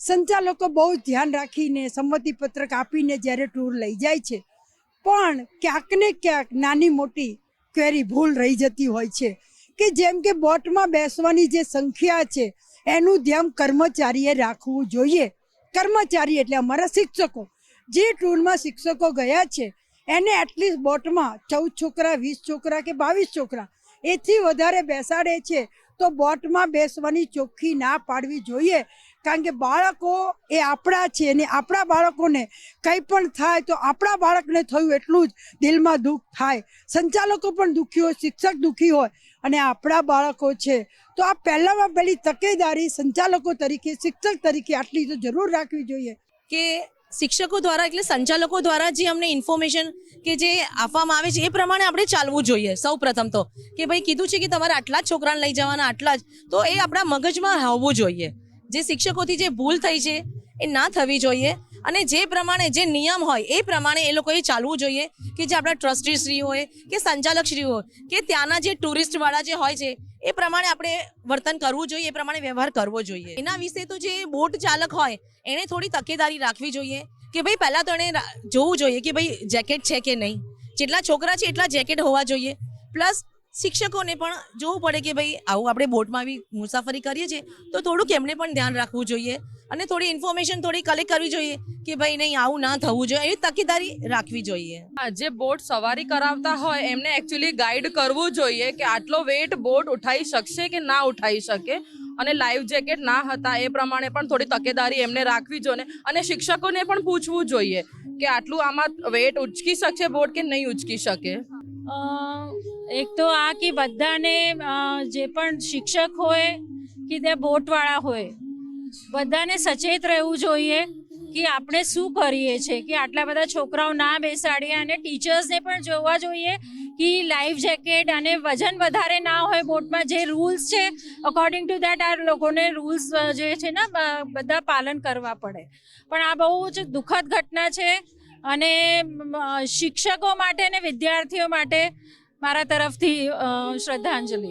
સંચાલકો બહુ ધ્યાન રાખીને સંમતિ પત્રક આપીને જ્યારે ટૂર લઈ જાય છે, પણ ક્યાંક ને ક્યાંક નાની મોટી ક્વેરી ભૂલ રહી જતી હોય છે કે જેમ કે બોટમાં બેસવાની જે સંખ્યા છે, એનું ધ્યાન કર્મચારીએ રાખવું જોઈએ. કર્મચારી એટલે અમારા શિક્ષકો. જે ટૂરમાં શિક્ષકો ગયા છે, એને એટલીસ્ટ બોટમાં ચૌદ છોકરા, વીસ છોકરા કે બાવીસ છોકરા એથી વધારે બેસાડે છે, તો બોટમાં બેસવાની ચોખ્ખી ના પાડવી જોઈએ. કારણ કે બાળકો એ આપણા છે અને આપણા બાળકોને કંઈ પણ થાય તો આપણા બાળકને થયું એટલું જ દિલમાં દુઃખ થાય. સંચાલકો પણ દુઃખી હોય, શિક્ષક દુઃખી હોય અને આપણા બાળકો છે. તો આ પહેલામાં પહેલી તકેદારી સંચાલકો તરીકે, શિક્ષક તરીકે આટલી તો જરૂર રાખવી જોઈએ. કે શિક્ષકો દ્વારા એટલે સંચાલકો દ્વારા જે અમને ઇન્ફોર્મેશન કે જે આપવામાં આવે છે, એ પ્રમાણે આપણે ચાલવું જોઈએ. સૌ પ્રથમ તો કે ભાઈ કીધું છે કે તમારે આટલા જ છોકરાને લઈ જવાના, આટલા જ. તો એ આપણા મગજમાં હોવું જોઈએ. જે શિક્ષકોથી જે ભૂલ થઈ છે, એ ના થવી જોઈએ. અને જે પ્રમાણે જે નિયમ હોય, એ પ્રમાણે એ લોકોએ ચાલવું જોઈએ કે જે આપણા ટ્રસ્ટી શ્રી હોય, કે સંચાલક શ્રી હોય, કે ત્યાંના જે ટુરિસ્ટવાળા જે હોય છે, એ પ્રમાણે આપણે વર્તન કરવું જોઈએ, એ પ્રમાણે વ્યવહાર કરવો જોઈએ. એના વિશે તો જે બોટ ચાલક હોય એણે થોડી તકેદારી રાખવી જોઈએ કે ભાઈ પહેલાં તો એણે જોવું જોઈએ કે ભાઈ જેકેટ છે કે નહીં. જેટલા છોકરા છે એટલા જેકેટ હોવા જોઈએ. પ્લસ શિક્ષકોને પણ જોવું પડે કે ભાઈ, આવું આપણે બોટમાં આવી મુસાફરી કરીએ છીએ, તો થોડુંક એમને પણ ધ્યાન રાખવું જોઈએ અને થોડી ઇન્ફોર્મેશન થોડી કલેક્ટ કરવી જોઈએ કે ભાઈ, નહીં, આવું ના થવું જોઈએ. એવી તકેદારી રાખવી જોઈએ. જે બોટ સવારી કરાવતા હોય, એમને એકચ્યુઅલી ગાઈડ કરવું જોઈએ કે આટલો વેટ બોટ ઉઠાઈ શકશે કે ના ઉઠાઈ શકે અને લાઈફ જેકેટ ના હતા એ પ્રમાણે પણ થોડી તકેદારી એમને રાખવી જોઈએ અને શિક્ષકોને પણ પૂછવું જોઈએ કે આટલું આમાં વેટ ઉચકી શકશે બોટ કે નહીં ઉચકી શકે? એક તો આ કે બધાને જે પણ શિક્ષક હોય કે તે બોટવાળા હોય, બધાને સચેત રહેવું જોઈએ કે આપણે શું કરીએ છીએ કે આટલા બધા છોકરાઓ ના બેસાડીએ અને ટીચર્સને પણ જોવા જોઈએ કે લાઈફ જેકેટ અને વજન વધારે ના હોય બોટમાં, જે રૂલ્સ છે અકોર્ડિંગ ટુ દેટ આ લોકોને રૂલ્સ જે છે ને બધા પાલન કરવા પડે. પણ આ બહુ જ દુઃખદ ઘટના છે. અને શિક્ષકો માટે અને વિદ્યાર્થીઓ માટે મારા તરફથી શ્રદ્ધાંજલિ.